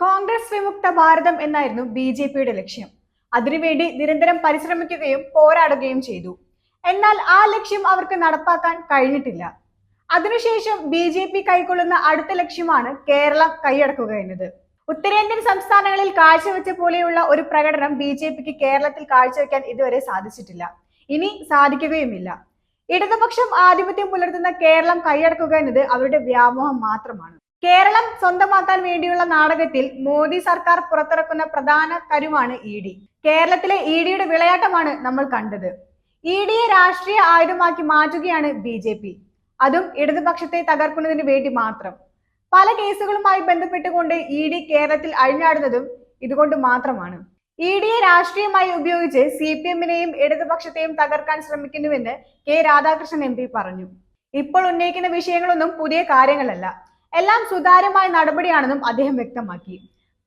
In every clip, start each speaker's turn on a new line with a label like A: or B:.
A: കോൺഗ്രസ് വിമുക്ത ഭാരതം എന്നായിരുന്നു B J പിയുടെ ലക്ഷ്യം. അതിനുവേണ്ടി നിരന്തരം പരിശ്രമിക്കുകയും പോരാടുകയും ചെയ്തു. എന്നാൽ ആ ലക്ഷ്യം അവർക്ക് നടപ്പാക്കാൻ കഴിഞ്ഞിട്ടില്ല. അതിനുശേഷം ബി ജെ പി കൈക്കൊള്ളുന്ന അടുത്ത ലക്ഷ്യമാണ് കേരളം കൈയടക്കുക എന്നത്. ഉത്തരേന്ത്യൻ സംസ്ഥാനങ്ങളിൽ കാഴ്ചവെച്ച പോലെയുള്ള ഒരു പ്രകടനം ബി ജെ പിക്ക് കേരളത്തിൽ കാഴ്ചവെക്കാൻ ഇതുവരെ സാധിച്ചിട്ടില്ല. ഇനി സാധിക്കുകയുമില്ല. ഇടതുപക്ഷം ആധിപത്യം പുലർത്തുന്ന കേരളം കൈയടക്കുക എന്നത് അവരുടെ വ്യാമോഹം മാത്രമാണ്. കേരളം സ്വന്തമാക്കാൻ വേണ്ടിയുള്ള നാടകത്തിൽ മോദി സർക്കാർ പുറത്തിറക്കുന്ന പ്രധാന കരുവാണ് ഇ ഡി. കേരളത്തിലെ ഇ ഡിയുടെ വിളയാട്ടമാണ് നമ്മൾ കണ്ടത്. ഇ ഡിയെ രാഷ്ട്രീയ ആയുധമാക്കി മാറ്റുകയാണ് ബി ജെ പി. അതും ഇടതുപക്ഷത്തെ തകർക്കുന്നതിന് വേണ്ടി മാത്രം. പല കേസുകളുമായി ബന്ധപ്പെട്ടുകൊണ്ട് ഇ ഡി കേരളത്തിൽ അഴിഞ്ഞാടുന്നതും ഇതുകൊണ്ട് മാത്രമാണ്. ഇ ഡിയെ രാഷ്ട്രീയമായി ഉപയോഗിച്ച് സി പി എമ്മിനെയും ഇടതുപക്ഷത്തെയും തകർക്കാൻ ശ്രമിക്കുന്നുവെന്ന് കെ രാധാകൃഷ്ണൻ എം പി പറഞ്ഞു. ഇപ്പോൾ ഉന്നയിക്കുന്ന വിഷയങ്ങളൊന്നും പുതിയ കാര്യങ്ങളല്ല. എല്ലാം സുതാര്യമായ നടപടിയാണെന്നും അദ്ദേഹം വ്യക്തമാക്കി.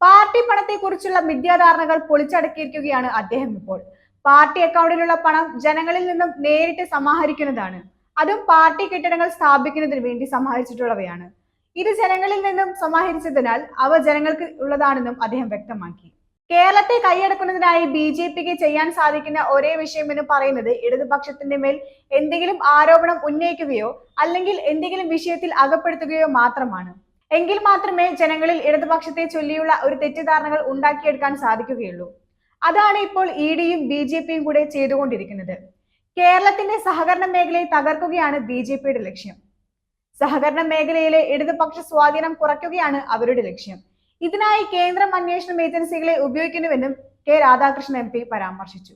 A: പാർട്ടി പണത്തെക്കുറിച്ചുള്ള മിഥ്യാധാരണകൾ പൊളിച്ചടക്കിയിരിക്കുകയാണ് അദ്ദേഹം ഇപ്പോൾ. പാർട്ടി അക്കൗണ്ടിലുള്ള പണം ജനങ്ങളിൽ നിന്നും നേരിട്ട് സമാഹരിക്കുന്നതാണ്. അതും പാർട്ടി കെട്ടിടങ്ങൾ സ്ഥാപിക്കുന്നതിന് വേണ്ടി സമാഹരിച്ചിട്ടുള്ളവയാണ്. ഇത് ജനങ്ങളിൽ നിന്നും സമാഹരിച്ചതിനാൽ അവ ജനങ്ങൾക്ക് ഉള്ളതാണെന്നും അദ്ദേഹം വ്യക്തമാക്കി. കേരളത്തെ കൈയടക്കുന്നതിനായി ബി ജെ പിക്ക് ചെയ്യാൻ സാധിക്കുന്ന ഒരേ വിഷയം എന്ന് പറയുന്നത് ഇടതുപക്ഷത്തിന്റെ മേൽ എന്തെങ്കിലും ആരോപണം ഉന്നയിക്കുകയോ അല്ലെങ്കിൽ എന്തെങ്കിലും വിഷയത്തിൽ അകപ്പെടുത്തുകയോ മാത്രമാണ്. എങ്കിൽ മാത്രമേ ജനങ്ങളിൽ ഇടതുപക്ഷത്തെ ചൊല്ലിയുള്ള ഒരു തെറ്റിദ്ധാരണകൾ ഉണ്ടാക്കിയെടുക്കാൻ സാധിക്കുകയുള്ളൂ. അതാണ് ഇപ്പോൾ ഇ ഡിയും ബി ജെ പിയും കൂടെ ചെയ്തുകൊണ്ടിരിക്കുന്നത്. കേരളത്തിന്റെ സഹകരണ മേഖലയെ തകർക്കുകയാണ് ബി ജെ പിയുടെ ലക്ഷ്യം. സഹകരണ മേഖലയിലെ ഇടതുപക്ഷ സ്വാധീനം കുറയ്ക്കുകയാണ് അവരുടെ ലക്ഷ്യം. ഇതിനായി കേന്ദ്രം അന്വേഷണം ഏജൻസികളെ ഉപയോഗിക്കുന്നുവെന്നും കെ രാധാകൃഷ്ണൻ എം പി പരാമർശിച്ചു.